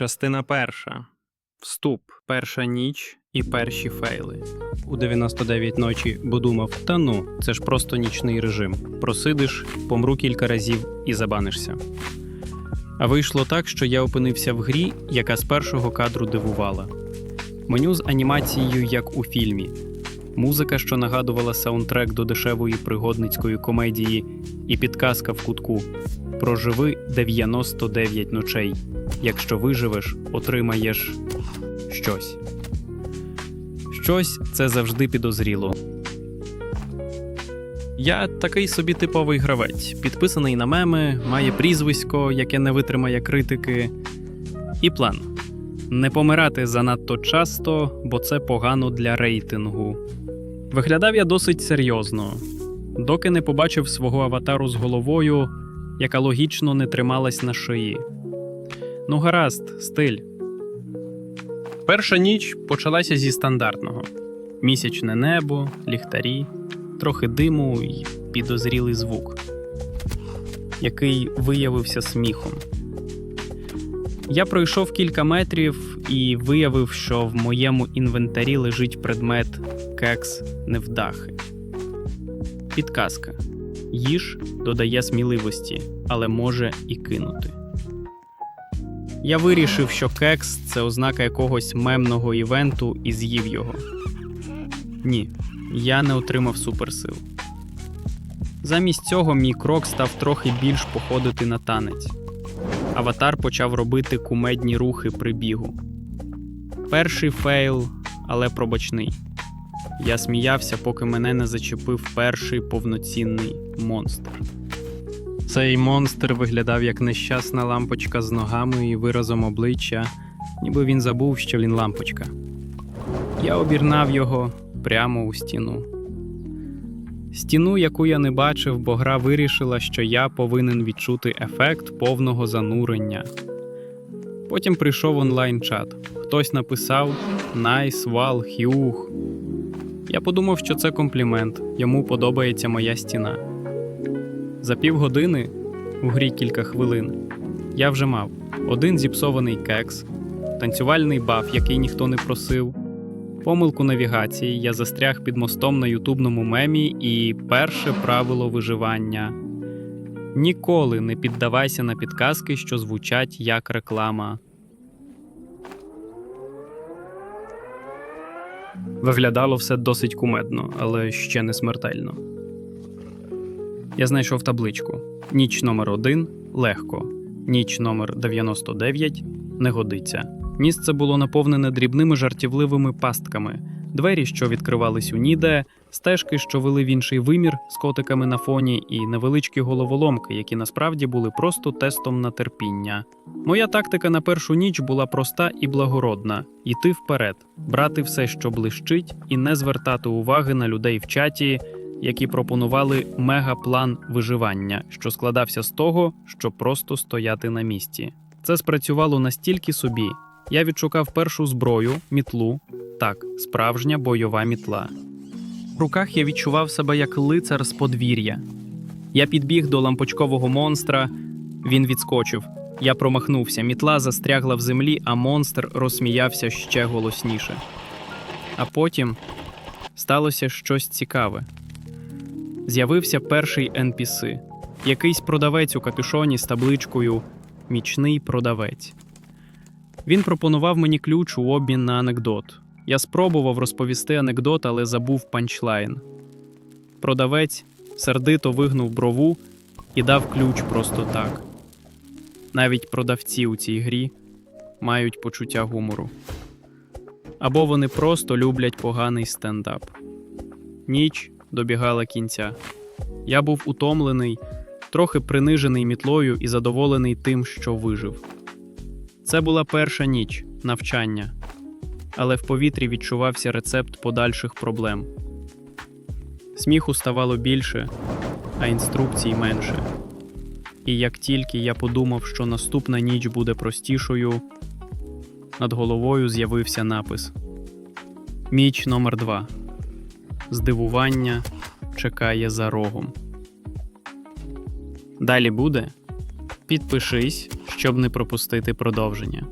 Частина перша. Вступ. Перша ніч і перші фейли. У 99 ночі, бо думав, та ну, це ж просто нічний режим. Просидиш, помру кілька разів і забанишся. А вийшло так, що я опинився в грі, яка з першого кадру дивувала. Меню з анімацією, як у фільмі. Музика, що нагадувала саундтрек до дешевої пригодницької комедії, і підказка в кутку. Проживи 99 ночей. Якщо виживеш, отримаєш щось. Щось це завжди підозріло. Я такий собі типовий гравець, підписаний на меми, має прізвисько, яке не витримає критики. І план не помирати занадто часто, бо це погано для рейтингу. Виглядав я досить серйозно, доки не побачив свого аватару з головою, яка логічно не трималась на шиї. Ну, гаразд, стиль. Перша ніч почалася зі стандартного: місячне небо, ліхтарі, трохи диму і підозрілий звук, який виявився сміхом. Я пройшов кілька метрів і виявив, що в моєму інвентарі лежить предмет кекс невдахи. Підказка: їж додає сміливості, але може і кинути. Я вирішив, що кекс це ознака якогось мемного івенту і з'їв його. Ні, я не отримав суперсил. Замість цього мій крок став трохи більш походити на танець. Аватар почав робити кумедні рухи при бігу. Перший фейл, але пробачний. Я сміявся, поки мене не зачепив перший повноцінний монстр. Цей монстр виглядав як нещасна лампочка з ногами і виразом обличчя, ніби він забув, що він лампочка. Я обірнав його прямо у стіну. Стіну, яку я не бачив, бо гра вирішила, що я повинен відчути ефект повного занурення. Потім прийшов онлайн-чат. Хтось написав Найс, вал, хюх. Я подумав, що це комплімент, йому подобається моя стіна. За півгодини, у грі кілька хвилин, я вже мав один зіпсований кекс, танцювальний баф, який ніхто не просив, помилку навігації, я застряг під мостом на ютубному мемі, і перше правило виживання: ніколи не піддавайся на підказки, що звучать як реклама. Виглядало все досить кумедно, але ще не смертельно. Я знайшов табличку: ніч номер 1 легко, ніч номер 99 не годиться. Місце було наповнене дрібними жартівливими пастками, двері, що відкривались у ніде, стежки, що вели в інший вимір з котиками на фоні, і невеличкі головоломки, які насправді були просто тестом на терпіння. Моя тактика на першу ніч була проста і благородна: йти вперед, брати все, що блищить, і не звертати уваги на людей в чаті які пропонували мегаплан виживання, що складався з того, щоб просто стояти на місці. Це спрацювало настільки собі. Я відшукав першу зброю, мітлу, так, справжня бойова мітла. В руках я відчував себе як лицар з подвір'я. Я підбіг до лампочкового монстра, він відскочив. Я промахнувся, мітла застрягла в землі, а монстр розсміявся ще голосніше. А потім сталося щось цікаве з'явився перший NPC. якийсь продавець у капюшоні з табличкою Мічний продавець. Він пропонував мені ключ у обмін на анекдот. Я спробував розповісти анекдот, але забув панчлайн. Продавець сердито вигнув брову і дав ключ просто так. Навіть продавці у цій грі мають почуття гумору. Або вони просто люблять поганий стендап. Ніч добігала кінця. Я був утомлений, трохи принижений мітлою і задоволений тим, що вижив. Це була перша ніч навчання, але в повітрі відчувався рецепт подальших проблем. Сміху ставало більше, а інструкцій менше. І як тільки я подумав, що наступна ніч буде простішою, над головою з'явився напис Міч номер 2 здивування чекає за рогом. Далі буде. Підпишись, щоб не пропустити продовження.